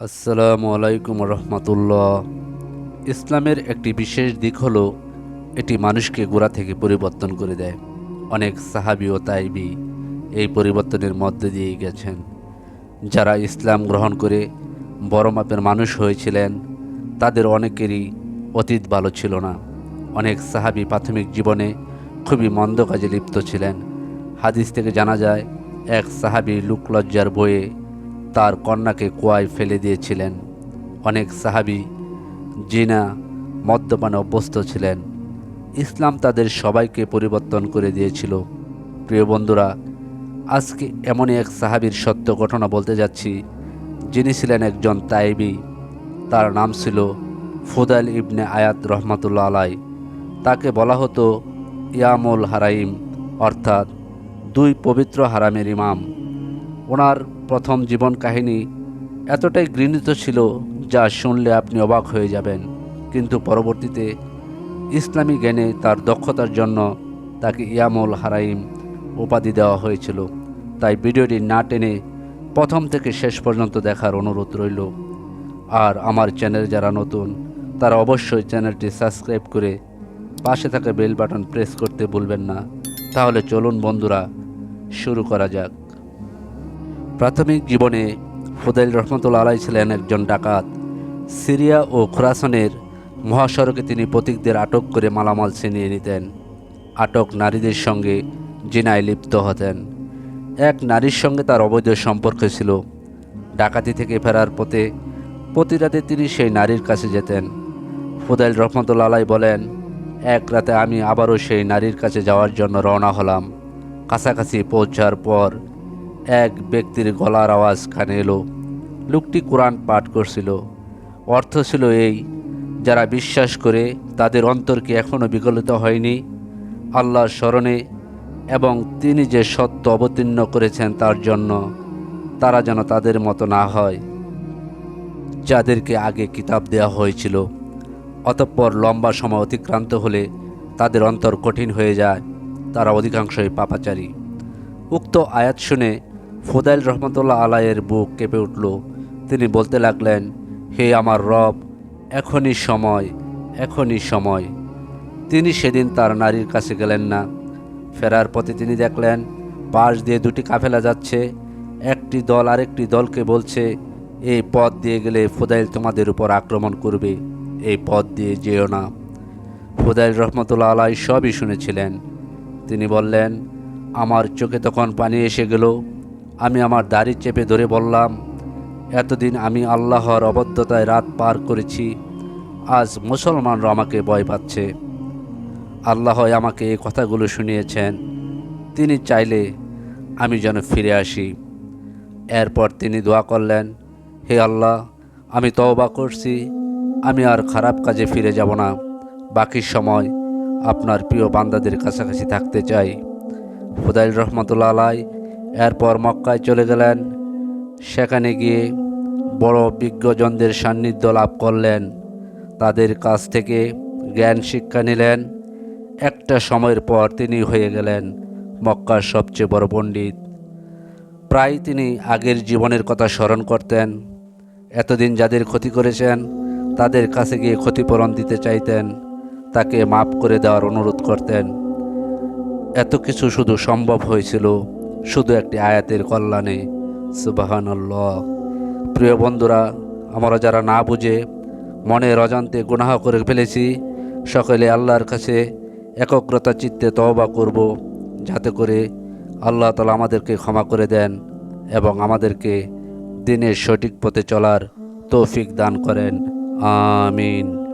আসসালামু আলাইকুম রহমতুল্লাহ। ইসলামের একটি বিশেষ দিক হলো, এটি মানুষকে গোড়া থেকে পরিবর্তন করে দেয়। অনেক সাহাবি ও তাইবি এই পরিবর্তনের মধ্যে দিয়ে গেছেন। যারা ইসলাম গ্রহণ করে বড় মাপের মানুষ হয়েছিলেন, তাদের অনেকেরই অতীত ভালো ছিল না। অনেক সাহাবি প্রাথমিক জীবনে খুবই মন্দ কাজে লিপ্ত ছিলেন। হাদিস থেকে জানা যায়, এক সাহাবি লুকলজ্জার বয়ে তার কন্যাকে কুয়ায় ফেলে দিয়েছিলেন। অনেক সাহাবি জিনা, মদ্যপানে অভ্যস্ত ছিলেন। ইসলাম তাদের সবাইকে পরিবর্তন করে দিয়েছিল। প্রিয় বন্ধুরা, আজকে এমনই এক সাহাবীর সত্য ঘটনা বলতে যাচ্ছি। যিনি ছিলেন একজন তাইবি। তার নাম ছিল ফুদাল ইবনে আয়াত রহমাতুল্লা আলাই তাকে বলা হতো ইয়ামুল হারাইম, অর্থাৎ দুই পবিত্র হারামের ইমাম। ওনার প্রথম জীবন কাহিনী এতটাই ঘৃণিত ছিল যা শুনলে আপনি অবাক হয়ে যাবেন। কিন্তু পরবর্তীতে ইসলামী জ্ঞানে তার দক্ষতার জন্য তাকে ইয়ামুল হারাইম উপাধি দেওয়া হয়েছিল। তাই ভিডিওটি না টেনে প্রথম থেকে শেষ পর্যন্ত দেখার অনুরোধ রইল। আর আমার চ্যানেল যারা নতুন, তারা অবশ্যই চ্যানেলটি সাবস্ক্রাইব করে পাশে থাকা বেল বাটন প্রেস করতে ভুলবেন না। তাহলে চলুন বন্ধুরা, শুরু করা যাক। প্রাথমিক জীবনে ফুদাইল রহমতুল্লা আলাই ছিলেন একজন ডাকাত। সিরিয়া ও খোরাসানের মহাসড়কে তিনি প্রতীকদের আটক করে মালামাল ছিনিয়ে নিতেন। আটক নারীদের সঙ্গে জিনায় লিপ্ত হতেন। এক নারীর সঙ্গে তার অবৈধ সম্পর্ক ছিল। ডাকাতি থেকে ফেরার পথে প্রতি রাতে তিনি সেই নারীর কাছে যেতেন। ফুদাইল রহমতুল্লা আলাই বলেন, এক রাতে আমি আবারও সেই নারীর কাছে যাওয়ার জন্য রওনা হলাম। কাছাকাছি পৌঁছার পর এক ব্যক্তির গলার আওয়াজ কানে এলো। লোকটি কোরআন পাঠ করছিল। অর্থ ছিল এই, যারা বিশ্বাস করে তাদের অন্তরকে এখনও বিগলিত হয়নি। আল্লাহর স্মরণে এবং তিনি যে সত্য অবতীর্ণ করেছেন তার জন্য তারা যেন তাদের মতো না হয়, যাদেরকে আগে কিতাব দেওয়া হয়েছিল। অতঃপর লম্বা সময় অতিক্রান্ত হলে তাদের অন্তর কঠিন হয়ে যায়। তারা অধিকাংশই পাপাচারী। উক্ত আয়াত শুনে ফোদাইল রহমতুল্লাহ আলাইয়ের বুক কেঁপে উঠল। তিনি বলতে লাগলেন, হে আমার রব, এখনই সময় এখনই সময়। তিনি সেদিন তার নারীর কাছে গেলেন না। ফেরার পথে তিনি দেখলেন, পাশ দিয়ে দুটি কাফেলা যাচ্ছে। একটি দল আরেকটি দলকে বলছে, এই পথ দিয়ে গেলে ফোদাইল তোমাদের উপর আক্রমণ করবে, এই পথ দিয়ে যেও না। ফোদাইল রহমতুল্লা আলাই সবই শুনেছিলেন। তিনি বললেন, আমার চোখে তখন পানি এসে গেল আমি আমার দাড়ি চেপে ধরে বললাম, এতদিন আমি আল্লাহর অবদ্ধতায় রাত পার করেছি, আজ মুসলমানরা আমাকে ভয় পাচ্ছে। আল্লাহ আমাকে এই কথাগুলো শুনিয়েছেন। তিনি চাইলে আমি যেন ফিরে আসি। এরপর তিনি দোয়া করলেন, হে আল্লাহ, আমি তওবা করছি, আমি আর খারাপ কাজে ফিরে যাব না। বাকি সময় আপনার প্রিয় বান্দাদের কাছাকাছি থাকতে চাই। ফুদাইল রহমতুল্লা আলাই এরপর মক্কায় চলে গেলেন। সেখানে গিয়ে বড় বিজ্ঞজনদের সান্নিধ্য লাভ করলেন। তাদের কাছ থেকে জ্ঞান শিক্ষা নিলেন। একটা সময়ের পর তিনি হয়ে গেলেন মক্কার সবচেয়ে বড় পণ্ডিত। প্রায় তিনি আগের জীবনের কথা স্মরণ করতেন। এতদিন যাদের ক্ষতি করেছেন, তাদের কাছে গিয়ে ক্ষতিপূরণ দিতে চাইতেন। তাকে মাফ করে দেওয়ার অনুরোধ করতেন। এত কিছু শুধু সম্ভব হয়েছিল শুধু একটি আয়াতের কল্যাণে, সুবাহানল্লাহ। প্রিয় বন্ধুরা, আমরা যারা না বুঝে মনের অজান্তে গুনাহ করে ফেলেছি, সকলে আল্লাহর কাছে একগ্রতা চিত্তে তওবা করব, যাতে করে আল্লাহ তালা আমাদেরকে ক্ষমা করে দেন এবং আমাদেরকে দিনের সঠিক পথে চলার তৌফিক দান করেন। আমিন।